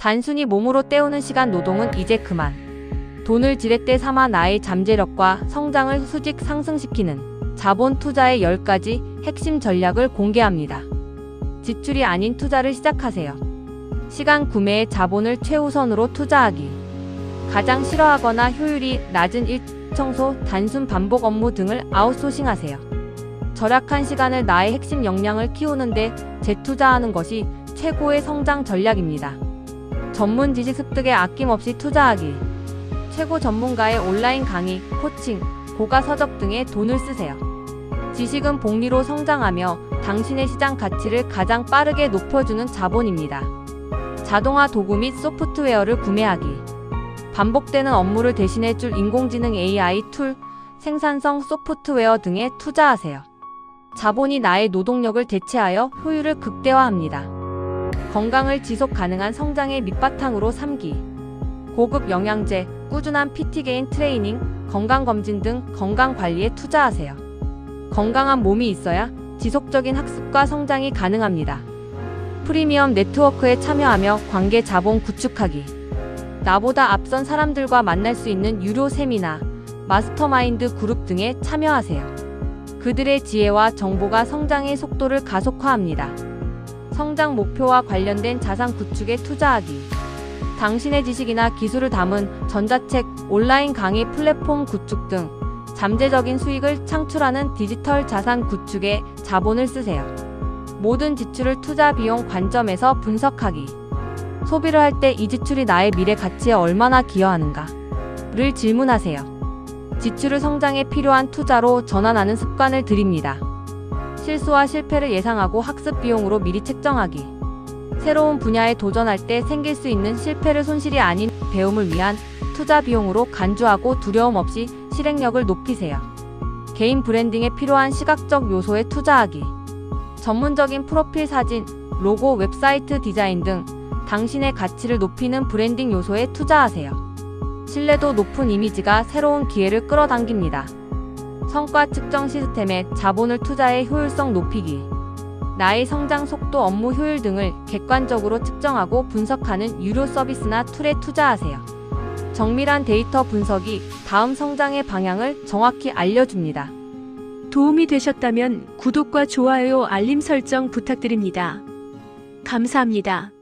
단순히 몸으로 때우는 시간 노동은 이제 그만. 돈을 지렛대 삼아 나의 잠재력과 성장을 수직 상승시키는 자본 투자의 10가지 핵심 전략을 공개합니다. 지출이 아닌 투자를 시작하세요. 시간 구매에 자본을 최우선으로 투자하기. 가장 싫어하거나 효율이 낮은 일 청소, 단순 반복 업무 등을 아웃소싱 하세요. 절약한 시간을 나의 핵심 역량을 키우는데 재투자하는 것이 최고의 성장 전략입니다. 전문 지식 습득에 아낌없이 투자하기. 최고 전문가의 온라인 강의, 코칭, 고가 서적 등에 돈을 쓰세요. 지식은 복리로 성장하며 당신의 시장 가치를 가장 빠르게 높여주는 자본입니다. 자동화 도구 및 소프트웨어를 구매하기. 반복되는 업무를 대신해줄 인공지능 AI 툴, 생산성 소프트웨어 등에 투자하세요. 자본이 나의 노동력을 대체하여 효율을 극대화합니다. 건강을 지속 가능한 성장의 밑바탕으로 삼기. 고급 영양제, 꾸준한 PT 개인 트레이닝, 건강검진 등 건강관리에 투자하세요. 건강한 몸이 있어야 지속적인 학습과 성장이 가능합니다. 프리미엄 네트워크에 참여하며 관계 자본 구축하기. 나보다 앞선 사람들과 만날 수 있는 유료 세미나, 마스터마인드 그룹 등에 참여하세요. 그들의 지혜와 정보가 성장의 속도를 가속화합니다. 성장 목표와 관련된 자산 구축에 투자하기. 당신의 지식이나 기술을 담은 전자책, 온라인 강의 플랫폼 구축 등 잠재적인 수익을 창출하는 디지털 자산 구축에 자본을 쓰세요. 모든 지출을 투자 비용 관점에서 분석하기. 소비를 할 때 이 지출이 나의 미래 가치에 얼마나 기여하는가?를 질문하세요. 지출을 성장에 필요한 투자로 전환하는 습관을 들입니다. 실수와 실패를 예상하고 학습 비용으로 미리 책정하기. 새로운 분야에 도전할 때 생길 수 있는 실패를 손실이 아닌 배움을 위한 투자 비용으로 간주하고 두려움 없이 실행력을 높이세요. 개인 브랜딩에 필요한 시각적 요소에 투자하기. 전문적인 프로필 사진, 로고, 웹사이트 디자인 등 당신의 가치를 높이는 브랜딩 요소에 투자하세요. 신뢰도 높은 이미지가 새로운 기회를 끌어당깁니다. 성과 측정 시스템에 자본을 투자해 효율성 높이기. 나의 성장 속도, 업무 효율 등을 객관적으로 측정하고 분석하는 유료 서비스나 툴에 투자하세요. 정밀한 데이터 분석이 다음 성장의 방향을 정확히 알려줍니다. 도움이 되셨다면 구독과 좋아요, 알림 설정 부탁드립니다. 감사합니다.